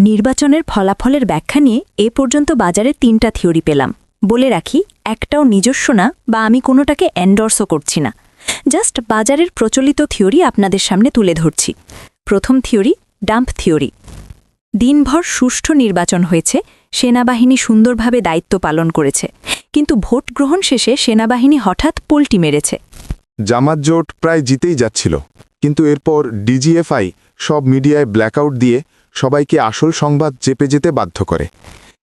নির্বাচনের ফলাফলের ব্যাখ্যা নিয়ে এ পর্যন্ত বাজারে তিনটা থিওরি পেলাম। বলে রাখি, একটাও নিজস্ব না বা আমি কোনোটাকে এন্ডর্সও করছি না। জাস্ট বাজারের প্রচলিত থিওরি আপনাদের সামনে তুলে ধরছি। প্রথম থিওরি, ডাম্প থিওরি। দিনভর সুষ্ঠু নির্বাচন হয়েছে, সেনাবাহিনী সুন্দরভাবে দায়িত্ব পালন করেছে। কিন্তু ভোট গ্রহণ শেষে সেনাবাহিনী হঠাৎ পোল্টি মেরেছে। জামাত জোট প্রায় জিতেই যাচ্ছিল। কিন্তু এরপর ডিজিএফআই সব মিডিয়ায় ব্ল্যাকআউট দিয়ে সবাইকে আসল সংবাদ চেপে যেতে বাধ্য করে।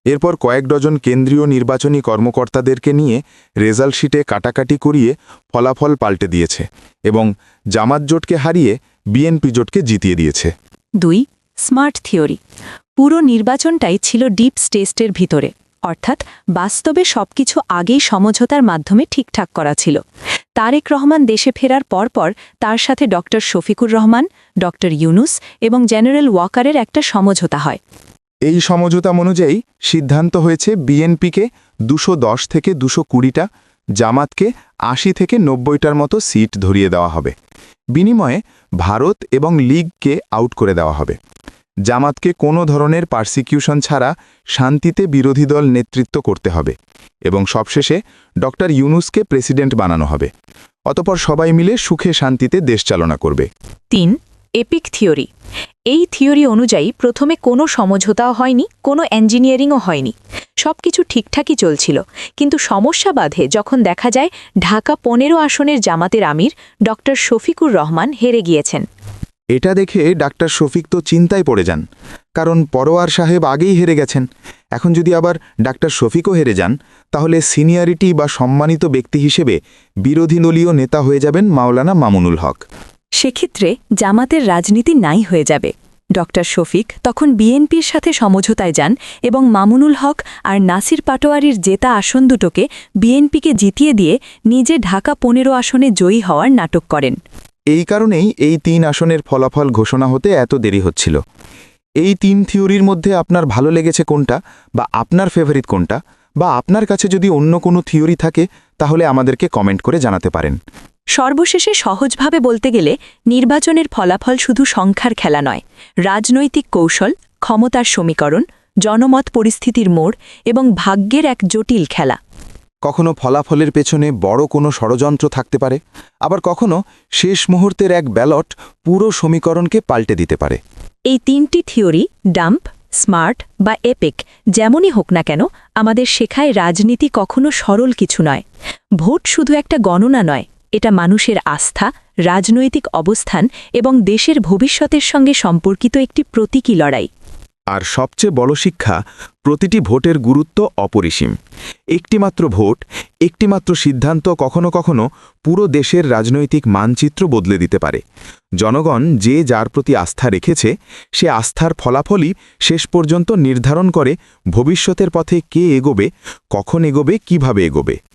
এরপর কয়েক ডজন কেন্দ্রীয় নির্বাচনী কর্মকর্তাদেরকে নিয়ে রেজাল্ট শিটে কাটাকাটি করিয়ে ফলাফল পাল্টে দিয়েছে এবং জামাত জোটকে হারিয়ে বিএনপি জোটকে জিতিয়ে দিয়েছে। দুই, স্মার্ট থিওরি। পুরো নির্বাচনটাই ছিল ডিপ স্টেস্টের ভিতরে। অর্থাৎ বাস্তবে সবকিছু আগেই সমঝোতার মাধ্যমে ঠিকঠাক করা ছিল। তারেক রহমান দেশে ফেরার পরপর তার সাথে ডক্টর শফিকুর রহমান ডক্টর ইউনুস এবং জেনারেল ওয়াকারের একটা সমঝোতা হয়। এই সমঝোতা অনুযায়ী সিদ্ধান্ত হয়েছে বিএনপিকে দুশো দশ থেকে দুশো কুড়িটা, জামাতকে আশি থেকে নব্বইটার মতো সিট ধরিয়ে দেওয়া হবে। বিনিময়ে ভারত এবং লীগকে আউট করে দেওয়া হবে। জামাতকে কোনো ধরনের পার্সিকিউশন ছাড়া শান্তিতে বিরোধী দল নেতৃত্ব করতে হবে এবং সবশেষে ডক্টর ইউনুসকে প্রেসিডেন্ট বানানো হবে। অতপর সবাই মিলে সুখে শান্তিতে দেশ চালনা করবে। তিন এপিক থিওরি এই থিওরি অনুযায়ী প্রথমে কোনো সমঝোতাও হয়নি, কোনো ইঞ্জিনিয়ারিংও হয়নি। সব কিছু ঠিকঠাকই চলছিল। কিন্তু সমস্যা বাধে যখন দেখা যায় ঢাকা পনেরো আসনের জামাতের আমির ডক্টর শফিকুর রহমান হেরে গিয়েছেন। এটা দেখে ডাক্তার শফিক তো চিন্তায় পড়ে যান, কারণ পরোয়ার সাহেব আগেই হেরে গেছেন। এখন যদি আবার ডাক্তার শফিকও হেরে যান, তাহলে সিনিয়রিটি বা সম্মানিত ব্যক্তি হিসেবে বিরোধী দলীয় নেতা হয়ে যাবেন মাওলানা মামুনুল হক। সেক্ষেত্রে জামাতের রাজনীতি নাই হয়ে যাবে। ডক্টর শফিক তখন বিএনপির সাথে সমঝোতায় যান এবং মামুনুল হক আর নাসির পাটোয়ারির জেতা আসন দুটোকে বিএনপিকে জিতিয়ে দিয়ে নিজে ঢাকা পনেরো আসনে জয়ী হওয়ার নাটক করেন। এই কারণেই এই তিন আসনের ফলাফল ঘোষণা হতে এত দেরি হচ্ছিল। এই তিন থিওরির মধ্যে আপনার ভালো লেগেছে কোনটা, বা আপনার ফেভারিট কোনটা, বা আপনার কাছে যদি অন্য কোনো থিওরি থাকে, তাহলে আমাদেরকে কমেন্ট করে জানাতে পারেন। সর্বশেষে সহজভাবে বলতে গেলে, নির্বাচনের ফলাফল শুধু সংখ্যার খেলা নয়, রাজনৈতিক কৌশল, ক্ষমতার সমীকরণ, জনমত পরিস্থিতির মোড়, এবং ভাগ্যের এক জটিল খেলা। কখনো ফলাফলের পেছনে বড় কোনো ষড়যন্ত্র থাকতে পারে, আবার কখনো শেষ মুহূর্তের এক ব্যালট পুরো সমীকরণকে পাল্টে দিতে পারে। এই তিনটি থিওরি ডাম্প, স্মার্ট বা এপেক, যেমনই হোক না কেন, আমাদের শেখায় রাজনীতি কখনো সরল কিছু নয়। ভোট শুধু একটা গণনা নয়, এটা মানুষের আস্থা, রাজনৈতিক অবস্থান এবং দেশের ভবিষ্যতের সঙ্গে সম্পর্কিত একটি প্রতীকী লড়াই। আর সবচেয়ে বড় শিক্ষা, প্রতিটি ভোটের গুরুত্ব অপরিসীম। একটিমাত্র ভোট, একটিমাত্র সিদ্ধান্ত কখনো কখনো পুরো দেশের রাজনৈতিক মানচিত্র বদলে দিতে পারে। জনগণ যে যার প্রতি আস্থা রেখেছে, সে আস্থার ফলাফলই শেষ পর্যন্ত নির্ধারণ করে ভবিষ্যতের পথে কে এগোবে, কখন এগোবে, কীভাবে এগোবে।